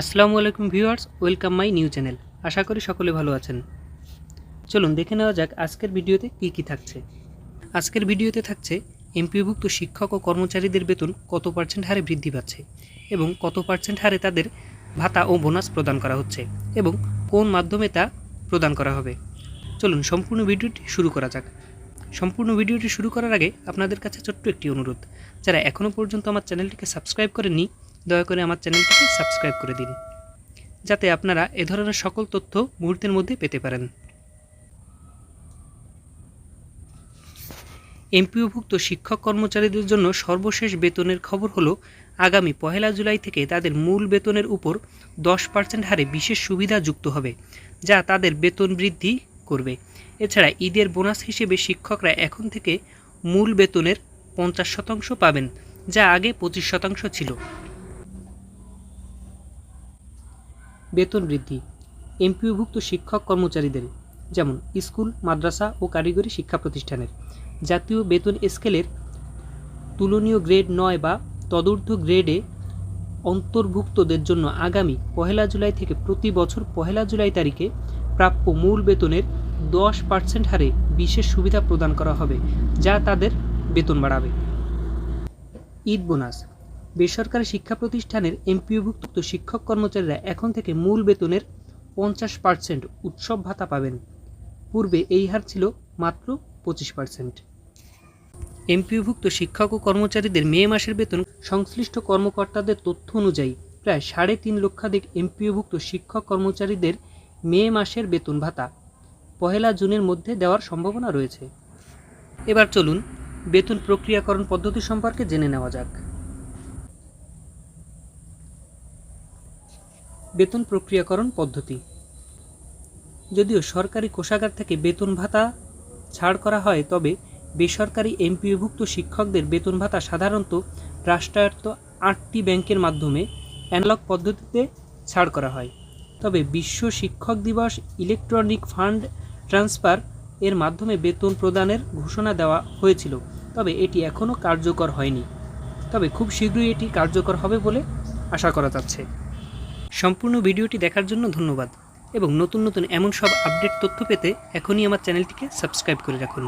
আসসালামু আলাইকুম viewers, welcome my new channel. আশা করি সকলে ভালো আছেন। চলুন দেখে নেওয়া যাক আজকের ভিডিওতে কী কী থাকছে। আজকের ভিডিওতে থাকছে এমপিভুক্ত শিক্ষক ও কর্মচারীদের বেতন কত পার্সেন্ট হারে বৃদ্ধি পাচ্ছে এবং কত পার্সেন্ট হারে তাদের ভাতা ও বোনাস প্রদান করা হচ্ছে এবং কোন মাধ্যমে তা প্রদান করা হবে। চলুন সম্পূর্ণ ভিডিওটি শুরু করা যাক। সম্পূর্ণ ভিডিওটি শুরু করার আগে আপনাদের কাছে ছোট্ট একটি অনুরোধ। যারা এখনও পর্যন্ত আমার চ্যানেলটিকে সাবস্ক্রাইব করেননি দয়া করে আমার চ্যানেলটিকে সাবস্ক্রাইব করে দিন, যাতে আপনারা এ ধরনের সকল তথ্য মুহূর্তের মধ্যে পেতে পারেন। এমপিওভুক্ত শিক্ষক কর্মচারীদের জন্য সর্বশেষ বেতনের খবর হলো, আগামী পহেলা জুলাই থেকে তাদের মূল বেতনের উপর দশ পার্সেন্ট হারে বিশেষ সুবিধা যুক্ত হবে, যা তাদের বেতন বৃদ্ধি করবে। এছাড়া ঈদের বোনাস হিসেবে শিক্ষকরা এখন থেকে মূল বেতনের পঞ্চাশ শতাংশ পাবেন, যা আগে পঁচিশ শতাংশ ছিল। বেতন বৃদ্ধি এমপিওভুক্ত শিক্ষক কর্মচারীদের, যেমন স্কুল, মাদ্রাসা ও কারিগরি শিক্ষা প্রতিষ্ঠানের, জাতীয় বেতন স্কেলের তুলনীয় গ্রেড নয় বা তদূর্ধ্ব গ্রেডে অন্তর্ভুক্তদের জন্য আগামী পহেলা জুলাই থেকে প্রতি বছর পহেলা জুলাই তারিখে প্রাপ্য মূল বেতনের দশ পার্সেন্ট হারে বিশেষ সুবিধা প্রদান করা হবে, যা তাদের বেতন বাড়াবে। ঈদ বোনাস বেসরকারি শিক্ষা প্রতিষ্ঠানের এমপিওভুক্ত শিক্ষক কর্মচারীরা এখন থেকে মূল বেতনের পঞ্চাশ পার্সেন্ট উৎসব ভাতা পাবেন। পূর্বে এই হার ছিল মাত্র পঁচিশ পার্সেন্ট এমপিওভুক্ত শিক্ষক ও কর্মচারীদের মে মাসের বেতন সংশ্লিষ্ট কর্মকর্তাদের তথ্য অনুযায়ী প্রায় সাড়ে তিন লক্ষাধিক এমপিওভুক্ত শিক্ষক কর্মচারীদের মে মাসের বেতন ভাতা পহেলা জুনের মধ্যে দেওয়ার সম্ভাবনা রয়েছে। এবার চলুন বেতন প্রক্রিয়াকরণ পদ্ধতি সম্পর্কে জেনে নেওয়া যাক। বেতন প্রক্রিয়াকরণ পদ্ধতি। যদিও সরকারি কোষাগার থেকে বেতন ভাতা ছাড় করা হয়, তবে বেসরকারি এমপিওভুক্ত শিক্ষকদের বেতন ভাতা সাধারণত রাষ্ট্রায়ত্ত আটটি ব্যাংকের মাধ্যমে অ্যানালগ পদ্ধতিতে ছাড় করা হয়। তবে বিশ্ব শিক্ষক দিবস ইলেকট্রনিক ফান্ড ট্রান্সফার এর মাধ্যমে বেতন প্রদানের ঘোষণা দেওয়া হয়েছিল, তবে এটি এখনও কার্যকর হয়নি। তবে খুব শীঘ্রই এটি কার্যকর হবে বলে আশা করা যাচ্ছে। সম্পূর্ণ ভিডিওটি দেখার জন্য ধন্যবাদ এবং নতুন নতুন এমন সব আপডেট তথ্য পেতে এখনই আমার চ্যানেলটিকে সাবস্ক্রাইব করে রাখুন।